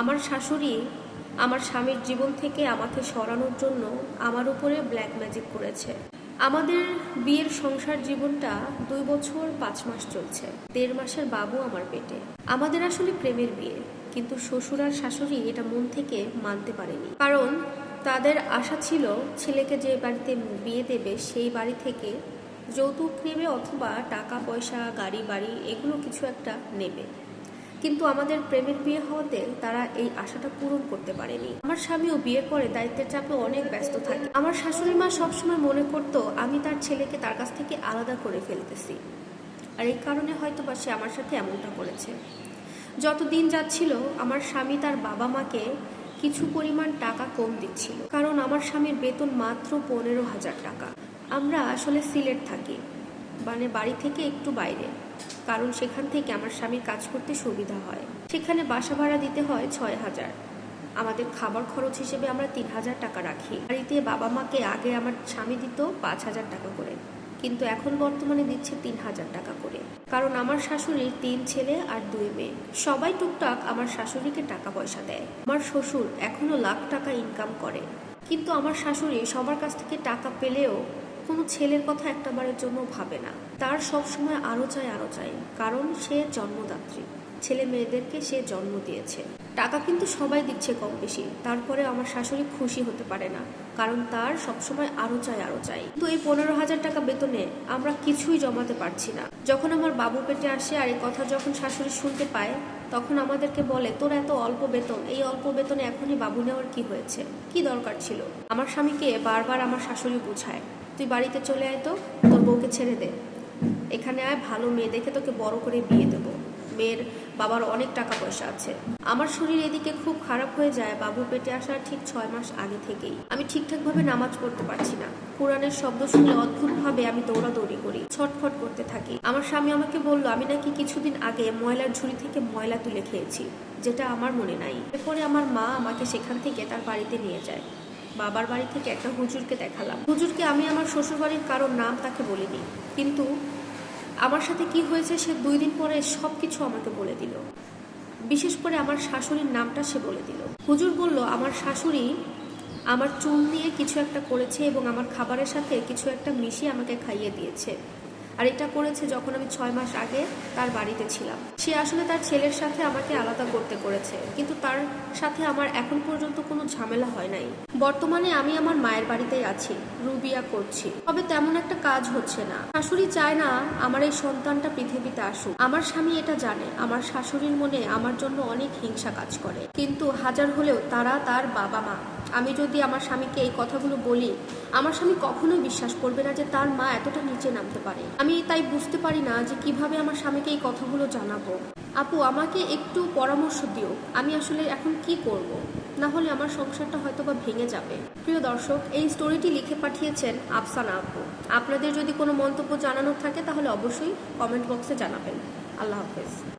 আমার শাশুড়ি আমার স্বামীর জীবন থেকে আমাকে সরানোর জন্য আমার উপরে ব্ল্যাক ম্যাজিক করেছে। আমাদের বিয়ের সংসার জীবনটা দুই বছর পাঁচ মাস চলছে। দেড় মাসের বাবু আমার পেটে। আমাদের আসলে প্রেমের বিয়ে, কিন্তু শ্বশুর আর শাশুড়ি এটা মন থেকে মানতে পারেনি। কারণ তাদের আশা ছিল ছেলেকে যে বাড়িতে বিয়ে দেবে সেই বাড়ি থেকে যৌতুক নেবে অথবা টাকা পয়সা গাড়ি বাড়ি এগুলো কিছু একটা নেবে। কিন্তু আমাদের প্রেমের বিয়ে হওয়াতে তারা এই আশাটা পূরণ করতে পারেনি। আমার স্বামীও বিয়ের পরে দায়িত্বের চাপে অনেক ব্যস্ত থাকে। আমার শাশুড়ি মা সবসময় মনে করতো, আমি তার ছেলেকে তার কাছ থেকে আলাদা করে ফেলতেছি। আর এই কারণে হয়তো বা সে আমার সাথে এমনটা করেছে। যত দিন যাচ্ছিল, আমার স্বামী তার বাবা মাকে কিছু পরিমাণ টাকা কম দিচ্ছিল। কারণ আমার স্বামীর বেতন মাত্র পনেরো হাজার টাকা। আমরা আসলে সিলেট থাকি মানে বাড়ি থেকে একটু বাইরে। কারণ সেখান থেকে আমার স্বামীর কাজ করতে সুবিধা হয়। সেখানে বাসা ভাড়া দিতে হয় ছয় হাজার। আমাদের খাবার খরচ হিসেবে আমরা তিন হাজার টাকা রাখি। বাড়িতে বাবা মাকে আগে আমার স্বামী দিত পাঁচ হাজার টাকা করে। কিন্তু এখন বর্তমানে দিচ্ছে তিন হাজার টাকা করে। কারণ আমার শাশুড়ির তিন ছেলে আর দুই মেয়ে। সবাই টুকটাক আমার শাশুড়িকে টাকা পয়সা দেয়। আমার শ্বশুর এখনও লাখ টাকা ইনকাম করে। কিন্তু আমার শাশুড়ি সবার কাছ থেকে টাকা পেলেও কোনো ছেলের কথা একটাবারের জন্য ভাবে না। তার সব সময় আরও চাই আরও চাই কারণ সে জন্মদাত্রী। ছেলে মেয়েদেরকে সে জন্ম দিয়েছে। টাকা কিন্তু সবাই দিচ্ছে কম বেশি তারপরে আমার শাশুড়ি খুশি হতে পারে না, কারণ তার সবসময় আরও চাই আরও চাই কিন্তু এই পনেরো হাজার টাকা বেতনে আমরা কিছুই জমাতে পারছি না। যখন আমার বাবু পেটে আসে আর এই কথা যখন শাশুড়ি শুনতে পায়, তখন আমাদেরকে বলে, তোর এত অল্প বেতন। এই অল্প বেতনে এখনই বাবু নেওয়ার কি হয়েছে? কি দরকার ছিল? আমার স্বামীকে বারবার আমার শাশুড়ি বুঝায়। তুই বাড়িতে চলে আয় তো, তোর বউকে ছেড়ে দে। এখানে আয়, ভালো মেয়ে, দেখে তোকে বড় করে বিয়ে দেবো। মেয়ের বাবার অনেক টাকা পয়সা আছে। আমার শরীর এদিকে খুব খারাপ হয়ে যায় বাবু পেটে আসার ঠিক ছয় মাস আগে থেকেই। আমি ঠিকঠাকভাবে নামাজ পড়তে পারছি না। কোরআনের শব্দ শুনে অদ্ভুতভাবে আমি দৌড়াদৌড়ি করি, ছটফট করতে থাকি। আমার স্বামী আমাকে বলল, আমি নাকি কিছুদিন আগে ময়লার ঝুড়ি থেকে ময়লা তুলে খেয়েছি, যেটা আমার মনে নাই। এরপরে আমার মা আমাকে সেখান থেকে তার বাড়িতে নিয়ে যায়। বাবার বাড়ি থেকে একটা হুজুরকে দেখালাম। হুজুরকে আমি আমার শ্বশুরবাড়ির কারোর নাম তাকে বলিনি। কিন্তু আমার সাথে কি হয়েছে সে দুই দিন পরে সব কিছু আমাকে বলে দিল। বিশেষ করে আমার শাশুড়ির নামটা সে বলে দিল। হুজুর বলল, আমার শাশুড়ি আমার চুল দিয়ে কিছু একটা করেছে এবং আমার খাবারের সাথে কিছু একটা মিশিয়ে আমাকে খাইয়ে দিয়েছে। আর এটা করেছে যখন আমি ছয় মাস আগে তার বাড়িতে ছিলাম। সে আসলে তার ছেলের সাথে আমাকে আলাদা করতে করেছে, কিন্তু তার সাথে আমার এখন পর্যন্ত কোনো ঝামেলা হয় নাই। বর্তমানে আমি আমার মায়ের বাড়িতেই আছি, রুবিয়া করছি। তবে তেমন একটা কাজ হচ্ছে না। শাশুড়ি চায় না আমার এই সন্তানটা পৃথিবীতে আসুক। আমার স্বামী এটা জানে, আমার শাশুড়ির মনে আমার জন্য অনেক হিংসা কাজ করে। কিন্তু হাজার হলেও তারা তার বাবা মা আমি যদি আমার স্বামীকে এই কথাগুলো বলি, আমার স্বামী কখনোই বিশ্বাস করবে না যে তার মা এতটা নিচে নামতে পারে। আমি তাই বুঝতে পারি না যে কীভাবে আমার স্বামীকে এই কথাগুলো জানাব। আপু, আমাকে একটু পরামর্শ দিও, আমি আসলে এখন কি করব। না হলে আমার সংসারটা হয়তো বা ভেঙে যাবে। প্রিয় দর্শক, এই স্টোরিটি লিখে পাঠিয়েছেন আফসানা আপু। আপনাদের যদি কোনো মন্তব্য জানানোর থাকে, তাহলে অবশ্যই কমেন্ট বক্সে জানাবেন। আল্লাহ হাফেজ।